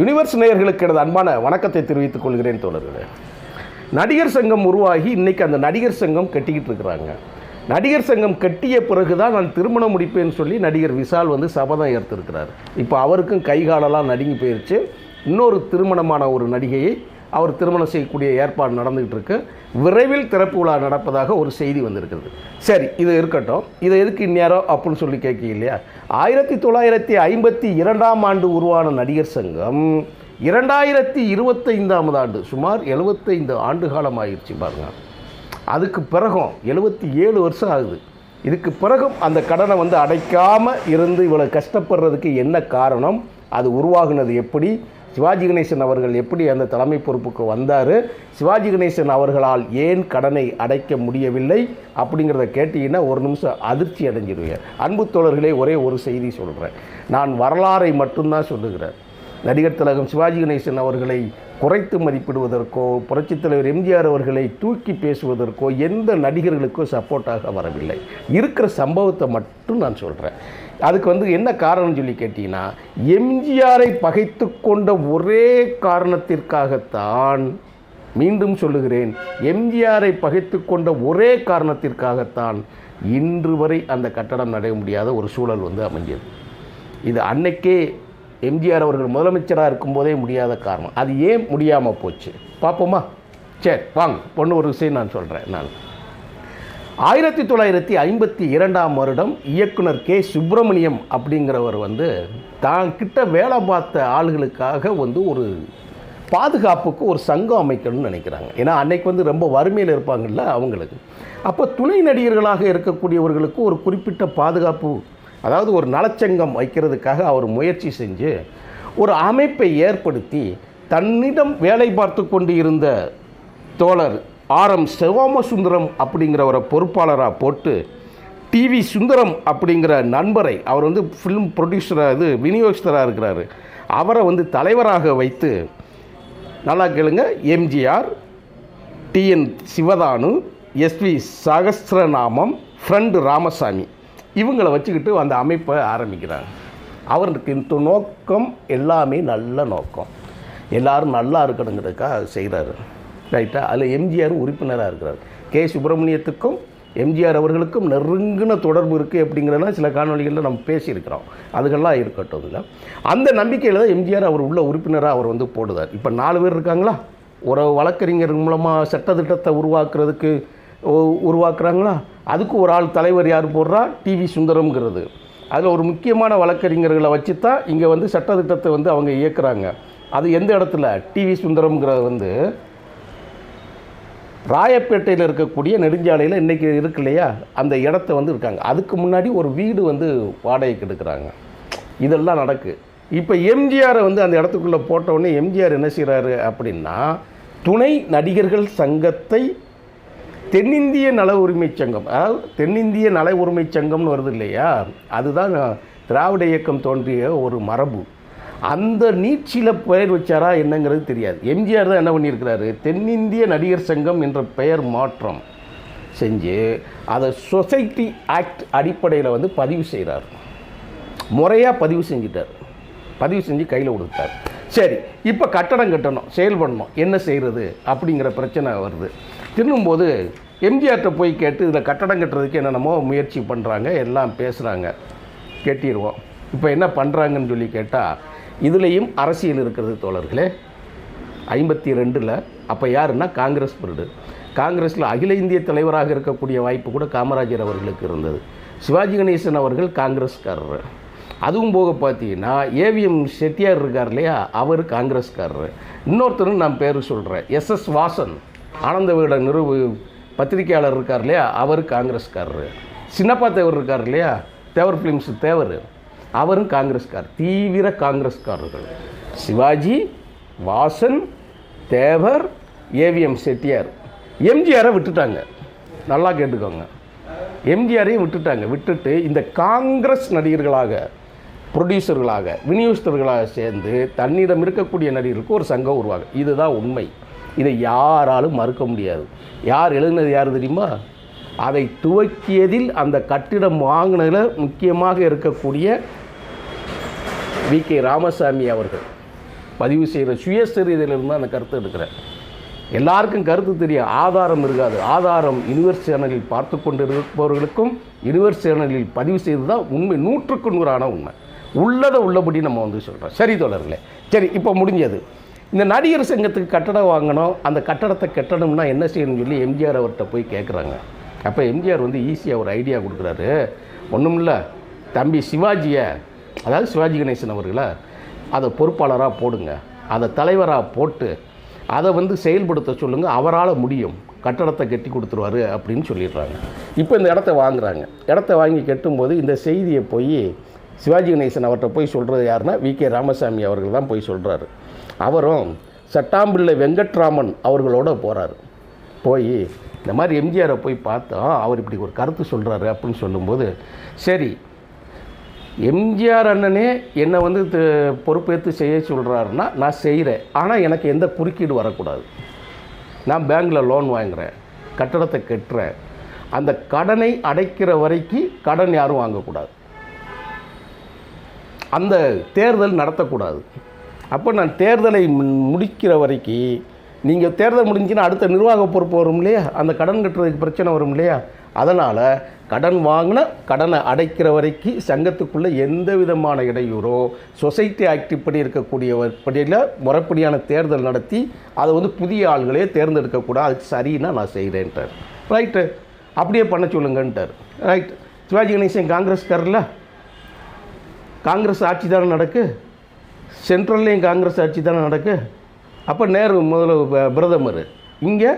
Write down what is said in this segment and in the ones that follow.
Universe நேயர்களுக்கு எனது அன்பான வணக்கத்தை தெரிவித்துக் கொள்கிறேன் தோழர்களே. நடிகர் சங்கம் உருவாகி இன்றைக்கி அந்த நடிகர் சங்கம் கட்டிக்கிட்டு இருக்கிறாங்க. நடிகர் சங்கம் கட்டிய பிறகு தான் நான் திருமணம் முடிப்பேன்னு சொல்லி நடிகர் விஷால் வந்து சபதம் ஏற்றிருக்கிறார். இப்போ அவருக்கும் கை காலெல்லாம் நடுங்கி போயிடுச்சு இன்னொரு திருமணமான ஒரு நடிகையை அவர் திருமணம் செய்யக்கூடிய ஏற்பாடு நடந்துகிட்டு இருக்கு விரைவில் திறப்பு விழா நடப்பதாக ஒரு செய்தி வந்திருக்கிறது. சரி இது இருக்கட்டும். இதை எதுக்கு இந்நேரம் அப்படின்னு சொல்லி கேட்க இல்லையா? ஆயிரத்தி தொள்ளாயிரத்தி ஐம்பத்தி இரண்டாம் ஆண்டு உருவான நடிகர் சங்கம் இரண்டாயிரத்தி இருபத்தைந்தாம் ஆண்டு சுமார் எழுபத்தைந்து ஆண்டு காலம் ஆயிடுச்சு பாருங்க. அதுக்கு பிறகும் எழுபத்தி ஏழு வருஷம் ஆகுது. இதுக்கு பிறகும் அந்த கடனை வந்து அடைக்காமல் இருந்து இவ்வளோ கஷ்டப்படுறதுக்கு என்ன காரணம்? அது உருவாகுனது எப்படி? சிவாஜி கணேசன் அவர்கள் எப்படி அந்த தலைமை பொறுப்புக்கு வந்தார்? சிவாஜி கணேசன் அவர்களால் ஏன் கடனை அடைக்க முடியவில்லை? அப்படிங்கிறத கேட்டீங்கன்னா ஒரு நிமிஷம் அதிர்ச்சி அடைஞ்சிருவீங்க அன்பு தோழர்களே ஒரே ஒரு செய்தி சொல்கிறேன் நான் வரலாறை மட்டும்தான் சொல்லுகிறேன். நடிகர் திலகம் சிவாஜி கணேசன் அவர்களை குறைத்து மதிப்பிடுவதற்கோ புரட்சித் தலைவர் எம்ஜிஆர் அவர்களை தூக்கி பேசுவதற்கோ எந்த நடிகர்களுக்கோ சப்போர்ட்டாக வரவில்லை. இருக்கிற சம்பவத்தை மட்டும் நான் சொல்கிறேன் அதுக்கு வந்து என்ன காரணம் சொல்லி கேட்டிங்கன்னா எம்ஜிஆரை பகைத்து கொண்ட ஒரே காரணத்திற்காகத்தான் மீண்டும் சொல்லுகிறேன் எம்ஜிஆரை பகைத்து கொண்ட ஒரே காரணத்திற்காகத்தான் இன்று வரை அந்த கட்டடம் நடைய முடியாத ஒரு சூழல் வந்து அமைஞ்சது. இது அன்னைக்கே எம்ஜிஆர் அவர்கள் முதலமைச்சராக இருக்கும்போதே முடியாத காரணம். அது ஏன் முடியாமல் போச்சு? பார்ப்போமா? சரி வாங்க. பொண்ணு ஒரு விஷயம் நான் சொல்கிறேன் நான். ஆயிரத்தி தொள்ளாயிரத்தி ஐம்பத்தி இரண்டாம் வருடம் இயக்குனர் கே. சுப்பிரமணியம் அப்படிங்கிறவர் வந்து தான் கிட்ட வேலை பார்த்த ஆளுகளுக்காக வந்து ஒரு பாதுகாப்புக்கு ஒரு சங்கம் அமைக்கணும்னு நினைக்கிறாங்க. ஏன்னா அன்னைக்கு வந்து ரொம்ப வறுமையில் இருப்பாங்கல்ல அவங்களுக்கு. அப்போ துணை நடிகர்களாக இருக்கக்கூடியவர்களுக்கு ஒரு குறிப்பிட்ட பாதுகாப்பு அதாவது ஒரு நலச்சங்கம் வைக்கிறதுக்காக அவர் முயற்சி செஞ்சு ஒரு அமைப்பை ஏற்படுத்தி தன்னிடம் வேலை பார்த்து கொண்டு இருந்த தோழர் ஆர் எம் சிவமசுந்தரம் அப்படிங்கிறவரை பொறுப்பாளராக போட்டு டிவி சுந்தரம் அப்படிங்கிற நண்பரை அவர் வந்து ஃபிலிம் ப்ரொடியூசராக இது விநியோகஸ்தராக இருக்கிறாரு. அவரை வந்து தலைவராக வைத்து நல்லா கேளுங்க MGR TN Sivathanu SV Sahasranamam friend Ramasamy. இவங்களை வச்சுக்கிட்டு அந்த அமைப்பை ஆரம்பிக்கிறாங்க. அவருக்கு இந்த நோக்கம் எல்லாமே நல்ல நோக்கம். எல்லாரும் நல்லா இருக்கணுங்கிறதுக்காக செய்கிறாரு. ரைட்டா அதில் எம்ஜிஆர் உறுப்பினராக இருக்கிறார். கே. சுப்பிரமணியத்துக்கும் எம்ஜிஆர் அவர்களுக்கும் நெருங்கின தொடர்பு இருக்குது அப்படிங்கிறதெல்லாம் சில காணொலிகளில் நம்ம பேசியிருக்கிறோம். அதுகெல்லாம் இருக்கட்டும் இல்லை. அந்த நம்பிக்கையில் தான் எம்ஜிஆர் அவர் உள்ள உறுப்பினராக அவர் வந்து போடுதார். இப்போ நாலு பேர் இருக்காங்களா? ஒரு வழக்கறிஞர் மூலமாக சட்டத்திட்டத்தை உருவாக்குறதுக்கு உருவாக்குறாங்களா? அதுக்கு ஒரு ஆள் தலைவர் யார் போடுறா? டிவி சுந்தரம்ங்கிறது. அதில் ஒரு முக்கியமான வழக்கறிஞர்களை வச்சு தான் இங்கே வந்து சட்டத்திட்டத்தை வந்து அவங்க இயக்குறாங்க. அது எந்த இடத்துல? டிவி சுந்தரம்ங்கிறது வந்து ராயப்பேட்டையில் இருக்கக்கூடிய நெடுஞ்சாலையில் இன்றைக்கி இருக்கு இல்லையா? அந்த இடத்த வந்து இருக்காங்க அதுக்கு முன்னாடி ஒரு வீடு வந்து வாடகைக்கு எடுக்கிறாங்க. இதெல்லாம் நடக்கு. இப்போ எம்ஜிஆரை வந்து அந்த இடத்துக்குள்ளே போட்டவுடனே எம்ஜிஆர் என்ன செய்கிறாரு அப்படின்னா துணை நடிகர்கள் சங்கத்தை தென்னிந்திய நல உரிமை சங்கம் அதாவது தென்னிந்திய நல உரிமை சங்கம்னு வருது இல்லையா? அதுதான் திராவிட இயக்கம் தோன்றிய ஒரு மரபு. அந்த நீட்சியில் பெயர் வச்சாரா என்னங்கிறது தெரியாது. எம்ஜிஆர் தான் என்ன பண்ணியிருக்கிறாரு? தென்னிந்திய நடிகர் சங்கம் என்ற பெயர் மாற்றம் செஞ்சு அதை சொசைட்டி ஆக்ட் அடிப்படையில் வந்து பதிவு செய்கிறார் முறையாக பதிவு செஞ்சிட்டார். பதிவு செஞ்சு கையில் கொடுத்தார். சரி இப்போ கட்டடம் கட்டணும் செயல் பண்ணணும். என்ன செய்கிறது அப்படிங்கிற பிரச்சனை வருது. தின்னும்போது எம்ஜிஆர்கிட்ட போய் கேட்டு இதில் கட்டடம் கட்டுறதுக்கு என்னென்னமோ முயற்சி பண்ணுறாங்க எல்லாம் பேசுகிறாங்க கேட்டிடுவோம் இப்போ என்ன பண்ணுறாங்கன்னு சொல்லி கேட்டால் இதுலேயும் அரசியல் இருக்கிறது தோழர்களே. ஐம்பத்தி ரெண்டில் அப்போ யாருன்னா காங்கிரஸ் பீரியடு காங்கிரஸில் அகில இந்திய தலைவராக இருக்கக்கூடிய வாய்ப்பு கூட காமராஜர் அவர்களுக்கு இருந்தது. சிவாஜி கணேசன் அவர்கள் காங்கிரஸ்காரர். அதுவும் போக பார்த்தீங்கன்னா ஏவிஎம் செட்டியார் இருக்கார் இல்லையா? அவர் காங்கிரஸ்காரர். இன்னொருத்தரும் நான் பேர் சொல்கிறேன். எஸ்எஸ் வாசன். ஆனந்த விகட நிறுவு பத்திரிகையாளர் இருக்கார் இல்லையா? அவர் காங்கிரஸ்காரர். சின்னப்பா தேவர் இருக்கார் இல்லையா? தேவர் ஃபிலிம்ஸ் தேவர். அவரும் காங்கிரஸ்கார் தீவிர காங்கிரஸ்காரர்கள். சிவாஜி வாசன் தேவர் ஏவிஎம் செட்டியார். எம்ஜிஆரை விட்டுட்டாங்க. நல்லா கேட்டுக்கோங்க. எம்ஜிஆரையும் விட்டுட்டாங்க. விட்டுட்டு இந்த காங்கிரஸ் நடிகர்களாக ப்ரொடியூசர்களாக விநியோகஸ்தர்களாக சேர்ந்து தன்னிடம் இருக்கக்கூடிய நடிகர்களுக்கு ஒரு சங்கம் உருவாகும் இதுதான் உண்மை. இதை யாராலும் மறுக்க முடியாது. யார் எழுதினது யார் தெரியுமா? அதை துவக்கியதில் அந்த கட்டிடம் வாங்கினதில் முக்கியமாக இருக்கக்கூடிய வி. கே. ராமசாமி அவர்கள். பதிவு செய்கிற சுயசரிதையிலிருந்து அந்த கருத்து எடுக்கிறேன் எல்லாருக்கும் கருத்து தெரியும். ஆதாரம் இருக்காது. ஆதாரம் யூனிவர்ஸ் சேனலில் பார்த்து கொண்டு இருப்பவர்களுக்கும் யூனிவர்ஸ் சேனலில் பதிவு செய்து தான் உண்மை. நூற்றுக்கு நூறான உண்மை. உள்ளதை உள்ளபடி நம்ம வந்து சொல்கிறோம் சரி தொடர்களே சரி இப்போ முடிஞ்சது. இந்த நடிகர் சங்கத்துக்கு கட்டடம் வாங்கணும் அந்த கட்டடத்தை கட்டணும்னா என்ன செய்யணும்னு சொல்லி எம்ஜிஆர் அவர்கிட்ட போய் கேட்குறாங்க அப்போ எம்ஜிஆர் வந்து ஈஸியாக ஒரு ஐடியா கொடுக்குறாரு. ஒன்றும் இல்லை தம்பி சிவாஜியை அதாவது சிவாஜி கணேசன் அவர்களை அதை பொறுப்பாளராக போடுங்க. அதை தலைவராக போட்டு அதை வந்து செயல்படுத்த சொல்லுங்கள் அவரால் முடியும். கட்டடத்தை கட்டி கொடுத்துருவாரு அப்படின்னு சொல்லிடுறாங்க. இப்போ இந்த இடத்த வாங்குறாங்க. இடத்த வாங்கி கட்டும்போது இந்த செய்தியை போய் சிவாஜி கணேசன் அவர்கிட்ட போய் சொல்கிறது யாருன்னா வி கே ராமசாமி அவர்கள் தான் போய் சொல்கிறாரு அவரும் சட்டாம்பிள்ளை வெங்கட்ராமன் அவர்களோட போகிறாரு போய் இந்த மாதிரி எம்ஜிஆரை போய் பார்த்தோம் அவர் இப்படி ஒரு கருத்து சொல்கிறாரு அப்படின்னு சொல்லும்போது சரி எம்ஜிஆர் அண்ணனே என்னை வந்து பொறுப்பேற்று செய்ய சொல்கிறாருன்னா நான் செய்கிறேன் ஆனால் எனக்கு எந்த குறுக்கீடு வரக்கூடாது. நான் பேங்க்கில் லோன் வாங்குகிறேன் கட்டடத்தை கட்டுறேன். அந்த கடனை அடைக்கிற வரைக்கும் கடன் யாரும் வாங்கக்கூடாது. அந்த தேர்தல் நடத்தக்கூடாது. அப்போ நான் தேர்தலை முடிக்கிற வரைக்கும் நீங்கள் தேர்தல் முடிஞ்சுன்னா அடுத்த நிர்வாக பொறுப்பு வரும் இல்லையா? அந்த கடன் கட்டுறதுக்கு பிரச்சனை வரும் இல்லையா? அதனால் கடன் வாங்கின கடனை அடைக்கிற வரைக்கும் சங்கத்துக்குள்ளே எந்த விதமான இடையூறோ சொசைட்டி ஆக்ட் இப்படி இருக்கக்கூடிய படியில் முறைப்படியான தேர்தல் நடத்தி அதை வந்து புதிய ஆள்களே தேர்ந்தெடுக்கக்கூடாது அது சரின்னா நான் செய்கிறேன்ட்டார் ரைட்டு அப்படியே பண்ண சொல்லுங்கன்ட்டார். ரைட் சிவாஜி கணேசன் காங்கிரஸ்காரில் காங்கிரஸ் ஆட்சி தானே நடக்கு? சென்ட்ரல்லையும் காங்கிரஸ் ஆட்சி தானே நடக்கு? அப்போ நேரு முதல்ல ப- பிரதமர். இங்கே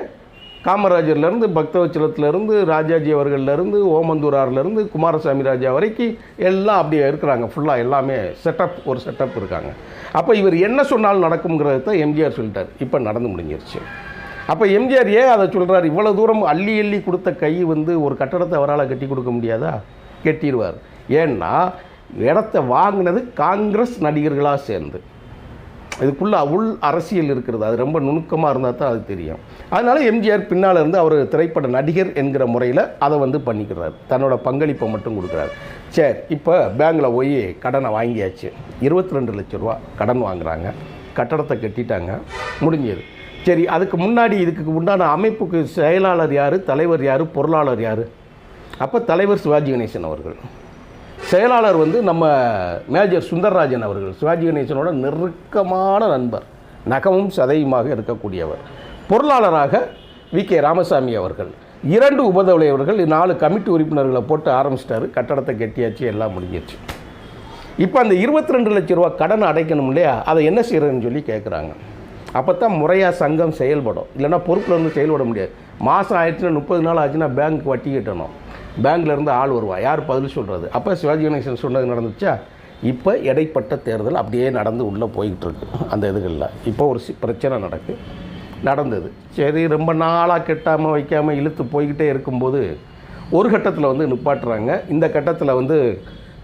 காமராஜர்லேருந்து பக்தவச்சலத்துலேருந்து ராஜாஜி அவர்கள்லேருந்து ஓமந்தூரார்லேருந்து குமாரசாமி ராஜா வரைக்கும் எல்லாம் அப்படியே இருக்கிறாங்க. ஃபுல்லாக எல்லாமே செட்டப் ஒரு செட்டப் இருக்காங்க. அப்போ இவர் என்ன சொன்னாலும் நடக்குங்கிறத தான் எம்ஜிஆர் சொல்லிட்டார். இப்போ நடந்து முடிஞ்சிருச்சு. அப்போ எம்ஜிஆர் ஏன் அதை சொல்கிறார் இவ்வளோ தூரம் அள்ளி அள்ளி கொடுத்த கை வந்து ஒரு கட்டடத்தை அவரால் கட்டி கொடுக்க முடியாதா? கட்டிடுவார் ஏன்னா இடத்த வாங்கினது காங்கிரஸ் நடிகர்களாக சேர்ந்து. இதுக்குள்ளே உள் அரசியல் இருக்கிறது. அது ரொம்ப நுணுக்கமாக இருந்தால் தான் அது தெரியும். அதனால் எம்ஜிஆர் பின்னால் இருந்து அவர் திரைப்பட நடிகர் என்கிற முறையில் அதை வந்து பண்ணிக்கிறார். தன்னோட பங்களிப்பை மட்டும் கொடுக்குறாரு. சரி இப்போ பேங்கில் போய் கடனை வாங்கியாச்சு. இருபத்தி ரெண்டு லட்ச ரூபா கடன் வாங்குறாங்க. கட்டடத்தை கட்டிட்டாங்க. முடிஞ்சது. சரி அதுக்கு முன்னாடி இதுக்கு உண்டான அமைப்புக்கு செயலாளர் யார்? தலைவர் யார்? பொருளாளர் யார்? அப்போ தலைவர் சிவாஜி கணேசன் அவர்கள். செயலாளர் வந்து நம்ம மேஜர் சுந்தரராஜன் அவர்கள் சிவாஜி கணேசனோட நெருக்கமான நண்பர் நகமும் சதையுமாக இருக்கக்கூடியவர். பொருளாளராக வி. கே. ராமசாமி அவர்கள். இரண்டு உபதலைவர்கள் நாலு கமிட்டி உறுப்பினர்களை போட்டு ஆரம்பிச்சிட்டாரு. கட்டடத்தை கட்டியாச்சு எல்லாம் முடிஞ்சிருச்சு. இப்போ அந்த இருபத்தி ரெண்டு லட்ச ரூபா கடன் அடைக்கணும் இல்லையா? அதை என்ன செய்கிறதுன்னு சொல்லி கேட்குறாங்க அப்போ தான் முறையாக சங்கம் செயல்படும். இல்லைன்னா பொறுப்பில் இருந்து செயல்பட முடியாது. மாதம் ஆயிடுச்சுன்னா முப்பது நாள் ஆச்சுன்னா பேங்க் வட்டி கட்டணும். பேங்க்லேருந்து ஆள் வருவா. யார் பதில் சொல்கிறது அப்போ சிவாஜி கணேசன் சொன்னது நடந்துச்சா? இப்போ இடைப்பட்ட தேர்தல் அப்படியே நடந்து உள்ளே போய்கிட்டு இருக்கு அந்த இதுகளில். இப்போ ஒரு சி- பிரச்சனை நடக்கு நடந்தது. சரி ரொம்ப நாளாக கெட்டாமல் வைக்காமல் இழுத்து போய்கிட்டே இருக்கும்போது ஒரு கட்டத்தில் வந்து நிப்பாட்டுறாங்க. இந்த கட்டத்தில் வந்து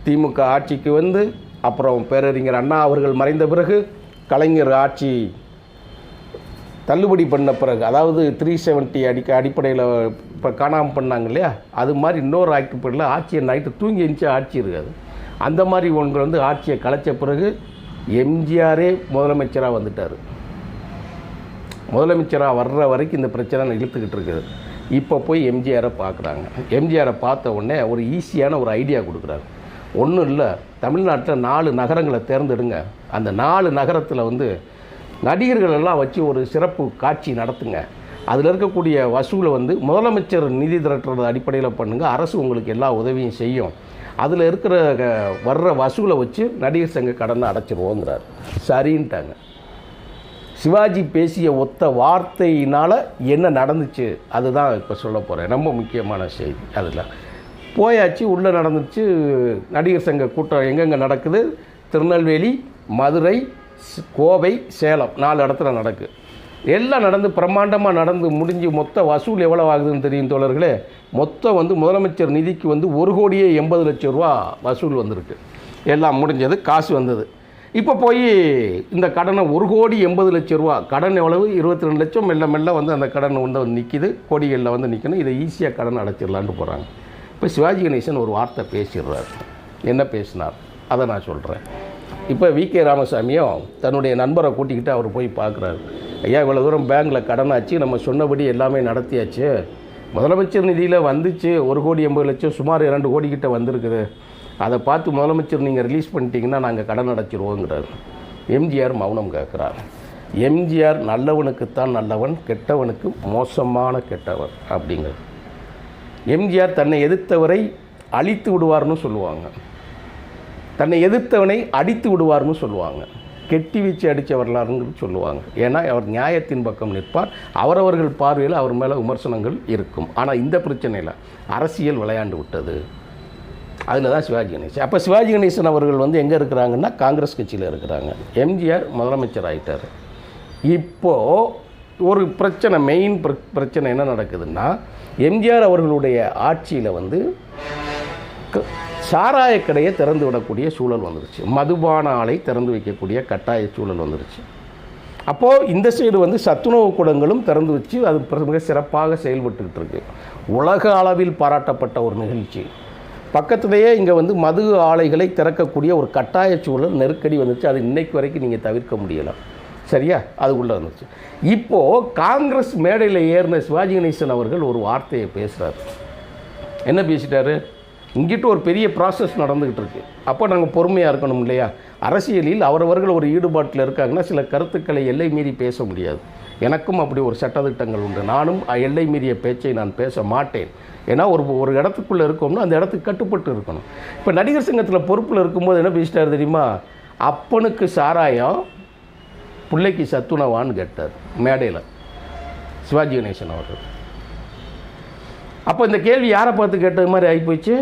திமுக ஆட்சிக்கு வந்து அப்புறம் பேரறிஞர் அண்ணா அவர்கள் மறைந்த பிறகு கலைஞர் ஆட்சி தள்ளுபடி பண்ண பிறகு அதாவது த்ரீ செவன்ட்டி அடிக்க அடிப்படையில் இப்போ காணாமல் பண்ணாங்க இல்லையா? அது மாதிரி இன்னொரு ஆக்ட் பேரில் ஆட்சியை நைட்டு தூங்கி எழுந்துச்சு ஆட்சி இருக்காது. அந்த மாதிரி ஒன்று வந்து ஆட்சியை கலைச்ச பிறகு எம்ஜிஆரே முதலமைச்சராக வந்துட்டார். முதலமைச்சராக வர்ற வரைக்கும் இந்த பிரச்சனை இழுத்துக்கிட்டு இருக்குது. இப்போ போய் எம்ஜிஆரை பார்க்குறாங்க எம்ஜிஆரை பார்த்த உடனே ஒரு ஈஸியான ஒரு ஐடியா கொடுக்குறாரு. ஒன்றும் இல்லை தமிழ்நாட்டில் நாலு நகரங்களை தேர்ந்தெடுங்க. அந்த நாலு நகரத்தில் வந்து நடிகர்கள் எல்லாம் வச்சு ஒரு சிறப்பு காட்சி நடத்துங்க. அதில் இருக்கக்கூடிய வசூலை வந்து முதலமைச்சர் நிதி திரட்டுறது அடிப்படையில் பண்ணுங்கள் அரசு உங்களுக்கு எல்லா உதவியும் செய்யும். அதில் இருக்கிற வர்ற வசூலை வச்சு நடிகர் சங்க கடனை அடைச்சிருவோங்கிறார். சரின்ட்டாங்க. சிவாஜி பேசிய ஒத்த வார்த்தையினால் என்ன நடந்துச்சு? அதுதான் இப்போ சொல்ல போகிறேன் ரொம்ப முக்கியமான செய்தி அதில். போயாச்சு உள்ளே நடந்துச்சு. நடிகர் சங்க கூட்டம் எங்கெங்கே நடக்குது? திருநெல்வேலி மதுரை கோவை சேலம் நாலு இடத்துல நடக்கு. எல்லாம் நடந்து பிரம்மாண்டமாக நடந்து முடிஞ்சு மொத்த வசூல் எவ்வளோ ஆகுதுன்னு தெரியும் தோழர்களே? மொத்தம் வந்து முதலமைச்சர் நிதிக்கு வந்து ஒரு கோடியே எண்பது லட்சம் ரூபா வசூல் வந்திருக்கு. எல்லாம் முடிஞ்சது காசு வந்தது. இப்போ போய் இந்த கடனை ஒரு கோடி எண்பது லட்சம் ரூபா கடன் எவ்வளவு? இருபத்தி ரெண்டு லட்சம். மெல்ல மெல்ல வந்து அந்த கடன் வந்து நிற்கிது கோடிகளில் வந்து நிற்கணும் இதை ஈஸியாக கடன் அடைச்சிடலான்ட்டு போகிறாங்க இப்போ சிவாஜி கணேசன் ஒரு வார்த்தை பேசிடுறார். என்ன பேசினார்? அதை நான் சொல்கிறேன் இப்போ வி கே ராமசாமியும் தன்னுடைய நண்பரை கூட்டிக்கிட்டு அவர் போய் பார்க்குறாரு. ஐயா இவ்வளோ தூரம் பேங்கில் கடனாச்சு நம்ம சொன்னபடி எல்லாமே நடத்தியாச்சு. முதலமைச்சர் நிதியில் வந்துச்சு ஒரு கோடி எண்பது லட்சம் சுமார் இரண்டு கோடிக்கிட்ட வந்திருக்குது. அதை பார்த்து முதலமைச்சர் நீங்கள் ரிலீஸ் பண்ணிட்டீங்கன்னா நாங்கள் கடன் அடைச்சிருவோங்கிறார். எம்ஜிஆர் மௌனம் கேட்குறார். எம்ஜிஆர் நல்லவனுக்குத்தான் நல்லவன் கெட்டவனுக்கு மோசமான கெட்டவன் அப்படிங்கிறது எம்ஜிஆர் தன்னை எதிர்த்தவரை அழித்து விடுவார்னு சொல்லுவாங்க. தன்னை எதிர்த்தவனை அடித்து விடுவார்னு சொல்லுவாங்க. கெட்டி வீச்சு அடித்த வரலாறுன்னு சொல்லுவாங்க. ஏன்னா அவர் நியாயத்தின் பக்கம் நிற்பார். அவரவர்கள் பார்வையில் அவர் மேலே விமர்சனங்கள் இருக்கும். ஆனால் இந்த பிரச்சனையில் அரசியல் விளையாண்டு விட்டது. அதில் தான் சிவாஜி கணேசன். அப்போ சிவாஜி கணேசன் அவர்கள் வந்து எங்கே இருக்கிறாங்கன்னா காங்கிரஸ் கட்சியில் இருக்கிறாங்க. எம்ஜிஆர் முதலமைச்சர் ஆயிட்டார். இப்போது ஒரு பிரச்சனை மெயின் பிரச்சனை என்ன நடக்குதுன்னா எம்ஜிஆர் அவர்களுடைய ஆட்சியில் வந்து க- சாராய கடையை திறந்து விடக்கூடிய சூழல் வந்துருச்சு. மதுபான ஆலை திறந்து வைக்கக்கூடிய கட்டாய சூழல் வந்துருச்சு. அப்போது இந்த சைடு வந்து சத்துணவு கூடங்களும் திறந்து வச்சு அது மிக சிறப்பாக செயல்பட்டுக்கிட்டு இருக்கு. உலக அளவில் பாராட்டப்பட்ட ஒரு நிகழ்ச்சி. பக்கத்துலேயே இங்கே வந்து மது ஆலைகளை திறக்கக்கூடிய ஒரு கட்டாய சூழல் நெருக்கடி வந்துச்சு அது இன்னைக்கு வரைக்கும் நீங்கள் தவிர்க்க முடியலை. சரியா? அதுக்குள்ளே வந்துச்சு இப்போது காங்கிரஸ் மேடையில் ஏறின சிவாஜி கணேசன் அவர்கள் ஒரு வார்த்தையை பேசுகிறார் என்ன பேசிட்டாரு? இங்கிட்ட ஒரு பெரிய ப்ராசஸ் நடந்துக்கிட்டு இருக்கு அப்போ நாங்கள் பொறுமையாக இருக்கணும் இல்லையா? அரசியலில் அவரவர்கள் ஒரு ஈடுபாட்டில் இருக்காங்கன்னா சில கருத்துக்களை எல்லை மீறி பேச முடியாது. எனக்கும் அப்படி ஒரு சட்டத்திட்டங்கள் உண்டு. நானும் எல்லை மீறிய பேச்சை நான் பேச மாட்டேன். ஏன்னா ஒரு ஒரு இடத்துக்குள்ளே இருக்கோம்னா அந்த இடத்துக்கு கட்டுப்பட்டு இருக்கணும். இப்போ நடிகர் சங்கத்தில் பொறுப்பில் இருக்கும்போது என்ன பேசிட்டார் தெரியுமா? அப்பனுக்கு சாராயம் பிள்ளைக்கு சத்துணவான்னு கேட்டார் மேடையில். சிவாஜி கணேசன் அவர்கள். அப்போ இந்த கேள்வி யாரை பார்த்து கேட்டது மாதிரி ஆகிப்போச்சு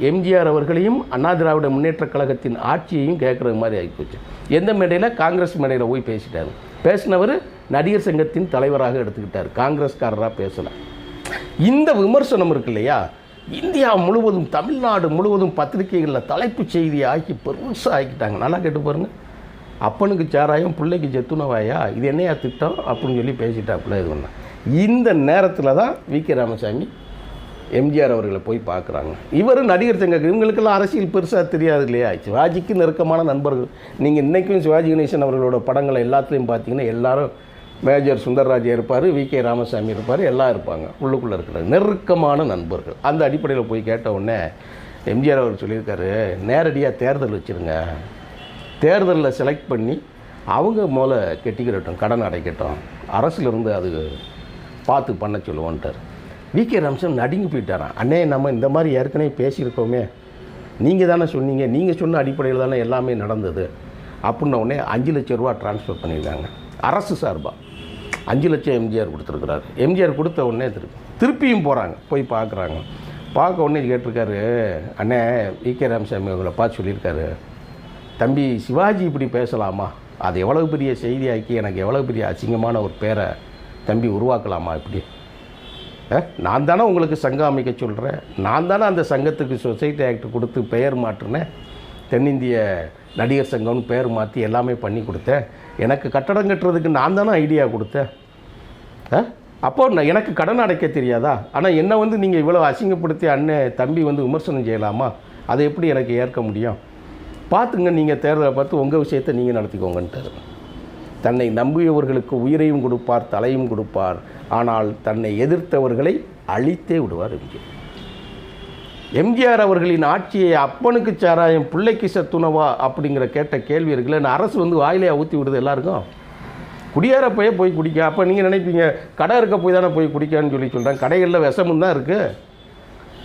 எம்ஜிஆர் அவர்களையும் அண்ணா திராவிட முன்னேற்றக் கழகத்தின் ஆட்சியையும் கேட்குறது மாதிரி ஆகிப்போச்சு எந்த மேடையில்? காங்கிரஸ் மேடையில் போய் பேசிட்டார். பேசினவர் நடிகர் சங்கத்தின் தலைவராக எடுத்துக்கிட்டார். காங்கிரஸ்காரராக பேசலை. இந்த விமர்சனம் இருக்கு இல்லையா? இந்தியா முழுவதும் தமிழ்நாடு முழுவதும் பத்திரிகைகளில் தலைப்புச் செய்தியை ஆக்கி பெருசாக ஆக்கிட்டாங்க. நல்லா கேட்டு பாருங்க. அப்பனுக்கு சாராயம் பிள்ளைக்கு செத்துணவாயா? இது என்னையா திட்டம்? அப்படின்னு சொல்லி பேசிட்டாப்புல இது ஒன்று இந்த நேரத்தில் தான் வி கே ராமசாமி எம்ஜிஆர் அவர்களை போய் பார்க்குறாங்க. இவர் நடிகர் சங்க இவங்களுக்கெல்லாம் அரசியல் பெருசாக தெரியாது இல்லையா? சிவாஜிக்கு நெருக்கமான நண்பர்கள். நீங்கள் இன்றைக்கும் சிவாஜி கணேசன் அவர்களோட படங்களை எல்லாத்துலேயும் பார்த்தீங்கன்னா எல்லாரும் மேஜர் சுந்தர்ராஜா இருப்பார் வி கே ராமசாமி இருப்பார் எல்லாம் இருப்பாங்க. உள்ளுக்குள்ளே இருக்கிற நெருக்கமான நண்பர்கள். அந்த அடிப்படையில் போய் கேட்ட உடனே எம்ஜிஆர் அவர் சொல்லியிருக்காரு நேரடியாக தேர்தல் வச்சுருங்க. தேர்தலில் செலக்ட் பண்ணி அவங்க முதல்ல கெட்டிக்கிறட்டும் கடன் அடைக்கட்டும். அரசிலிருந்து அது பார்த்து பண்ண சொல்லுவோன்ட்டார் வி கே ராமசாமி நடுங்கி போயிட்டாரான் அண்ணே நம்ம இந்த மாதிரி ஏற்கனவே பேசியிருக்கோமே. நீங்கள் தானே சொன்னீங்க. நீங்கள் சொன்ன அடிப்படையில் தானே எல்லாமே நடந்தது. அப்படின்ன உடனே அஞ்சு லட்ச ரூபா ட்ரான்ஸ்ஃபர் பண்ணியிருக்காங்க. அரசு சார்பாக அஞ்சு லட்சம் எம்ஜிஆர் கொடுத்துருக்குறாரு. எம்ஜிஆர் கொடுத்த உடனே திருப்பி திருப்பியும் போகிறாங்க போய் பார்க்குறாங்க பார்க்க உடனே கேட்டிருக்காரு அண்ணே வி கே ராமசாமி அவங்கள பார்த்து சொல்லியிருக்காரு. தம்பி சிவாஜி இப்படி பேசலாமா? அது எவ்வளோ பெரிய செய்தியாக்கி எனக்கு எவ்வளோ பெரிய அசிங்கமான ஒரு பேரை தம்பி உருவாக்கலாமா இப்படி? நான் தானே உங்களுக்கு சங்கம் அமைக்க சொல்கிறேன் நான் தானே அந்த சங்கத்துக்கு சொசைட்டி ஆக்ட் கொடுத்து பெயர் மாற்றினேன் தென்னிந்திய நடிகர் சங்கம்னு பெயர் மாற்றி எல்லாமே பண்ணி கொடுத்தேன். எனக்கு கட்டடம் கட்டுறதுக்கு நான் தானே ஐடியா கொடுத்தேன். அப்போ நான் எனக்கு கடன் அடைக்க தெரியாதா? ஆனால் என்னை வந்து நீங்கள் இவ்வளோ அசிங்கப்படுத்தி அண்ணன் தம்பி வந்து விமர்சனம் செய்யலாமா? அதை எப்படி எனக்கு ஏற்க முடியும்? பார்த்துங்க நீங்கள் தேர்தலை பார்த்து உங்கள் விஷயத்தை நீங்கள் நடத்திக்கோங்கன்ட்டு தன்னை நம்பியவர்களுக்கு உயிரையும் கொடுப்பார் தலையும் கொடுப்பார். ஆனால் தன்னை எதிர்த்தவர்களை அழித்தே விடுவார் எம்ஜிஆர். எம்ஜிஆர் அவர்களின் ஆட்சியை அப்பனுக்கு சாராயம் பிள்ளைக்கு சத்துணவா அப்படிங்கிற கேட்ட கேள்வி இருக்குல்ல நான் அரசு வந்து வாயிலே ஊற்றி விடுது எல்லாருக்கும். குடியார போய் போய் குடிக்க அப்போ நீங்கள் நினைப்பீங்க கடை இருக்க போய் தானே போய் குடிக்கான்னு சொல்லி சொல்கிறேன் கடைகளில் விஷமும் தான் இருக்குது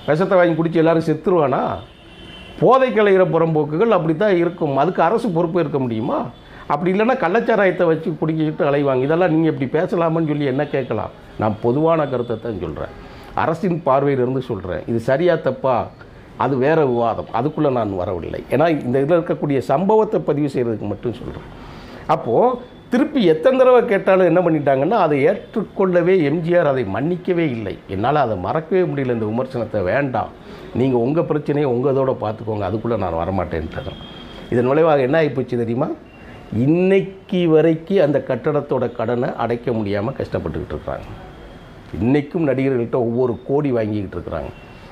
விஷத்தை வாங்கி குடிச்சு எல்லோரும் செத்துருவானா? போதை கலைகிற புறம்போக்குகள் அப்படி தான் இருக்கும். அதுக்கு அரசு பொறுப்பு இருக்க முடியுமா? அப்படி இல்லைன்னா கள்ளச்சாராயத்தை வச்சு குடிக்கிட்டு அலைவாங்க. இதெல்லாம் நீங்கள் இப்படி பேசலாமான்னு சொல்லி என்ன கேட்கலாம்? நான் பொதுவான கருத்தை தான் சொல்கிறேன் அரசின் பார்வையிலிருந்து சொல்கிறேன் இது சரியா தப்பா? அது வேற விவாதம். அதுக்குள்ளே நான் வரவில்லை. ஏன்னா இந்த இதில் இருக்கக்கூடிய சம்பவத்தை பதிவு செய்கிறதுக்கு மட்டும் சொல்கிறேன் அப்போது திருப்பி எத்தனை தடவை கேட்டாலும் என்ன பண்ணிட்டாங்கன்னா அதை ஏற்றுக்கொள்ளவே எம்ஜிஆர் அதை மன்னிக்கவே இல்லை. என்னால் அதை மறக்கவே முடியல. இந்த விமர்சனத்தை வேண்டாம். நீங்கள் உங்கள் பிரச்சனையை உங்கள் இதோட பார்த்துக்கோங்க. அதுக்குள்ளே நான் வரமாட்டேன்ட்டு இதன் விளைவாக என்ன ஆகிப்போச்சு தெரியுமா? இன்னைக்கு வரைக்கும் அந்த கட்டடத்தோட கடனை அடைக்க முடியாமல் கஷ்டப்பட்டுக்கிட்டு இருக்கிறாங்க இன்றைக்கும் நடிகர்கள்ட்ட ஒவ்வொரு கோடி வாங்கிக்கிட்டு இருக்கிறாங்க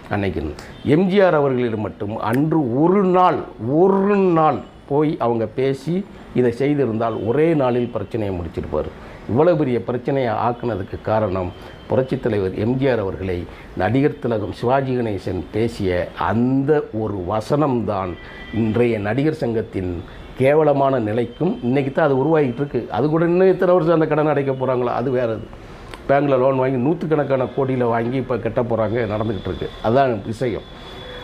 அன்னைக்கு எம்ஜிஆர் அவர்களிடம் மட்டும் அன்று ஒரு நாள் ஒரு நாள் போய் அவங்க பேசி இதை செய்திருந்தால் ஒரே நாளில் பிரச்சனையை முடிச்சிருப்பார். இவ்வளோ பெரிய பிரச்சனையை ஆக்குனதுக்கு காரணம் புரட்சித் தலைவர் எம்ஜிஆர் அவர்களை நடிகர் திலகம் சிவாஜி கணேசன் பேசிய அந்த ஒரு வசனம்தான் இன்றைய நடிகர் சங்கத்தின் கேவலமான நிலைக்கும் இன்றைக்கி தான் அது உருவாகிட்டு இருக்குது அது கூட இன்னும் இத்தனை வருஷம் அந்த கடன் அடைக்க போகிறாங்களா அது வேறு அது. பேங்கில் லோன் வாங்கி நூற்றுக்கணக்கான கோடியில் வாங்கி இப்போ கட்ட போகிறாங்க நடந்துக்கிட்டு இருக்குது அதுதான் விஷயம்.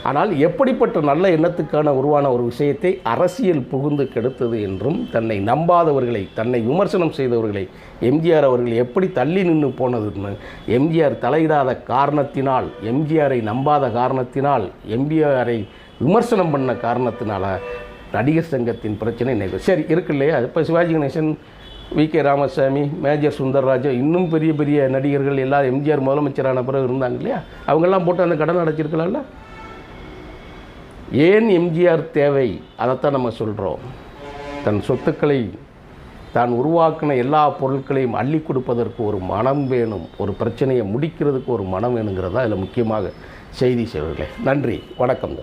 ஆனால் எப்படிப்பட்ட நல்ல எண்ணத்துக்கான உருவான ஒரு விஷயத்தை அரசியல் புகுந்து கெடுத்தது என்றும் தன்னை நம்பாதவர்களை தன்னை விமர்சனம் செய்தவர்களை எம்ஜிஆர் அவர்கள் எப்படி தள்ளி நின்று போனதுன்னு எம்ஜிஆர் தலையிடாத காரணத்தினால் எம்ஜிஆரை நம்பாத காரணத்தினால் எம்ஜிஆரை விமர்சனம் பண்ண காரணத்தினால நடிகர் சங்கத்தின் பிரச்சனை இன்னைக்கு சரி இருக்கு இல்லையா? இப்போ Sivaji Ganesan we. K. Ramasamy major Sundarraja இன்னும் பெரிய பெரிய நடிகர்கள் எல்லாம் எம்ஜிஆர் முதலமைச்சரான பிறகு இருந்தாங்க இல்லையா? அவங்கெல்லாம் போட்டு அந்த கடன் அடைச்சிருக்கலாம்ல? ஏன் எம்ஜிஆர் தேவை? அதைத்தான் நம்ம சொல்கிறோம் தன் சொத்துக்களை தான் உருவாக்கின எல்லா பொருட்களையும் அள்ளி கொடுப்பதற்கு ஒரு மனம் வேணும். ஒரு பிரச்சனையை முடிக்கிறதுக்கு ஒரு மனம் வேணுங்கிறதா இதில் முக்கியமாக செய்தி செய்வர்களே நன்றி. வணக்கம்.